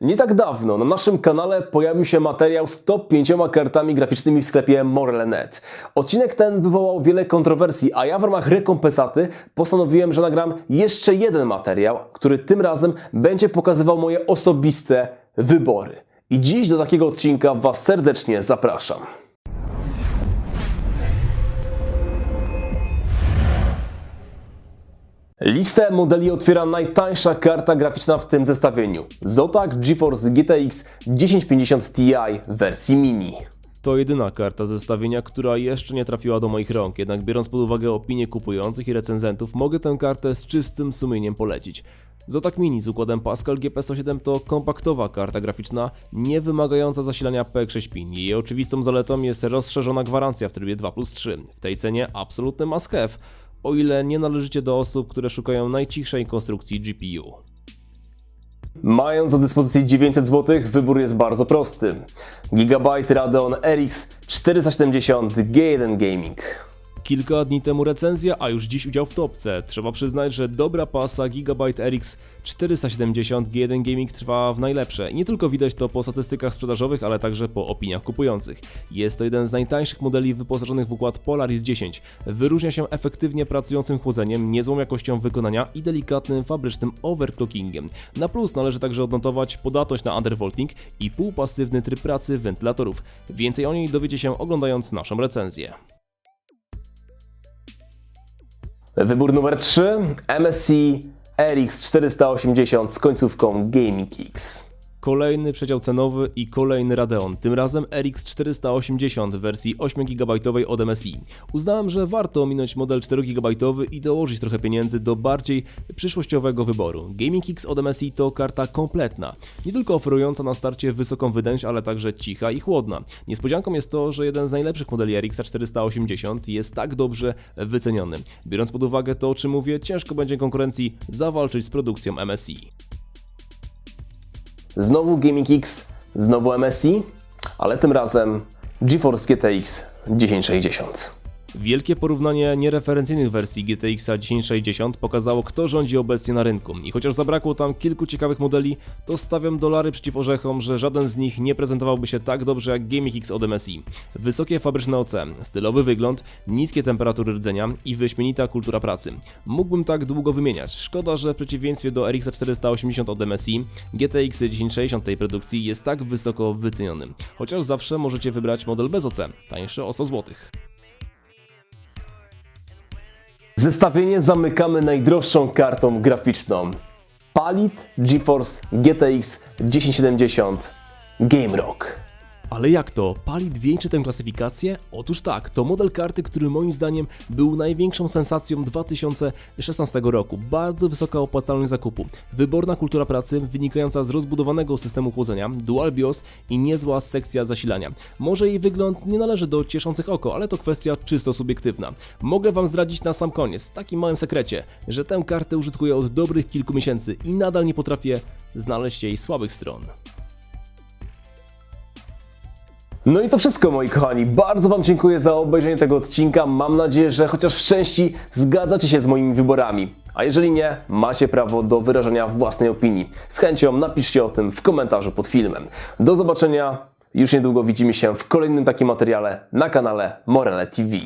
Nie tak dawno na naszym kanale pojawił się materiał z top 5 kartami graficznymi w sklepie Morele.net. Odcinek ten wywołał wiele kontrowersji, a ja w ramach rekompensaty postanowiłem, że nagram jeszcze jeden materiał, który tym razem będzie pokazywał moje osobiste wybory. I dziś do takiego odcinka Was serdecznie zapraszam. Listę modeli otwiera najtańsza karta graficzna w tym zestawieniu. Zotac GeForce GTX 1050 Ti w wersji mini. To jedyna karta zestawienia, która jeszcze nie trafiła do moich rąk, jednak biorąc pod uwagę opinie kupujących i recenzentów, mogę tę kartę z czystym sumieniem polecić. Zotac Mini z układem Pascal GP107 to kompaktowa karta graficzna, nie wymagająca zasilania P6 pin. Jej oczywistą zaletą jest rozszerzona gwarancja w trybie 2 plus 3. W tej cenie absolutny must have, o ile nie należycie do osób, które szukają najcichszej konstrukcji GPU. Mając do dyspozycji 900 zł, wybór jest bardzo prosty. Gigabyte Radeon RX 470 G1 Gaming. Kilka dni temu recenzja, a już dziś udział w topce. Trzeba przyznać, że dobra pasa Gigabyte RX 470 G1 Gaming trwa w najlepsze. Nie tylko widać to po statystykach sprzedażowych, ale także po opiniach kupujących. Jest to jeden z najtańszych modeli wyposażonych w układ Polaris 10. Wyróżnia się efektywnie pracującym chłodzeniem, niezłą jakością wykonania i delikatnym fabrycznym overclockingiem. Na plus należy także odnotować podatność na undervolting i półpasywny tryb pracy wentylatorów. Więcej o niej dowiecie się oglądając naszą recenzję. Wybór numer 3 MSI RX 480 z końcówką Gaming X. Kolejny przedział cenowy i kolejny Radeon, tym razem RX 480 w wersji 8 GB od MSI. Uznałem, że warto ominąć model 4 GB i dołożyć trochę pieniędzy do bardziej przyszłościowego wyboru. Gaming X od MSI to karta kompletna, nie tylko oferująca na starcie wysoką wydajność, ale także cicha i chłodna. Niespodzianką jest to, że jeden z najlepszych modeli RX 480 jest tak dobrze wyceniony. Biorąc pod uwagę to, o czym mówię, ciężko będzie konkurencji zawalczyć z produkcją MSI. Znowu Gaming X, znowu MSI, ale tym razem GeForce GTX 1060. Wielkie porównanie niereferencyjnych wersji GTX 1060 pokazało, kto rządzi obecnie na rynku. I chociaż zabrakło tam kilku ciekawych modeli, to stawiam dolary przeciw orzechom, że żaden z nich nie prezentowałby się tak dobrze jak Gaming X od MSI. Wysokie fabryczne OC, stylowy wygląd, niskie temperatury rdzenia i wyśmienita kultura pracy. Mógłbym tak długo wymieniać. Szkoda, że w przeciwieństwie do RX 480 od MSI, GTX 1060 tej produkcji jest tak wysoko wyceniony. Chociaż zawsze możecie wybrać model bez OC, tańszy o 100 zł. Zestawienie zamykamy najdroższą kartą graficzną. Palit GeForce GTX 1070 Game Rock. Ale jak to? Palit wieńczy tę klasyfikację? Otóż tak, to model karty, który moim zdaniem był największą sensacją 2016 roku. Bardzo wysoka opłacalność zakupu, wyborna kultura pracy wynikająca z rozbudowanego systemu chłodzenia, dual BIOS i niezła sekcja zasilania. Może jej wygląd nie należy do cieszących oko, ale to kwestia czysto subiektywna. Mogę Wam zdradzić na sam koniec, w takim małym sekrecie, że tę kartę użytkuję od dobrych kilku miesięcy i nadal nie potrafię znaleźć jej słabych stron. No i to wszystko moi kochani. Bardzo Wam dziękuję za obejrzenie tego odcinka. Mam nadzieję, że chociaż w części zgadzacie się z moimi wyborami. A jeżeli nie, macie prawo do wyrażenia własnej opinii. Z chęcią napiszcie o tym w komentarzu pod filmem. Do zobaczenia. Już niedługo widzimy się w kolejnym takim materiale na kanale Morele TV.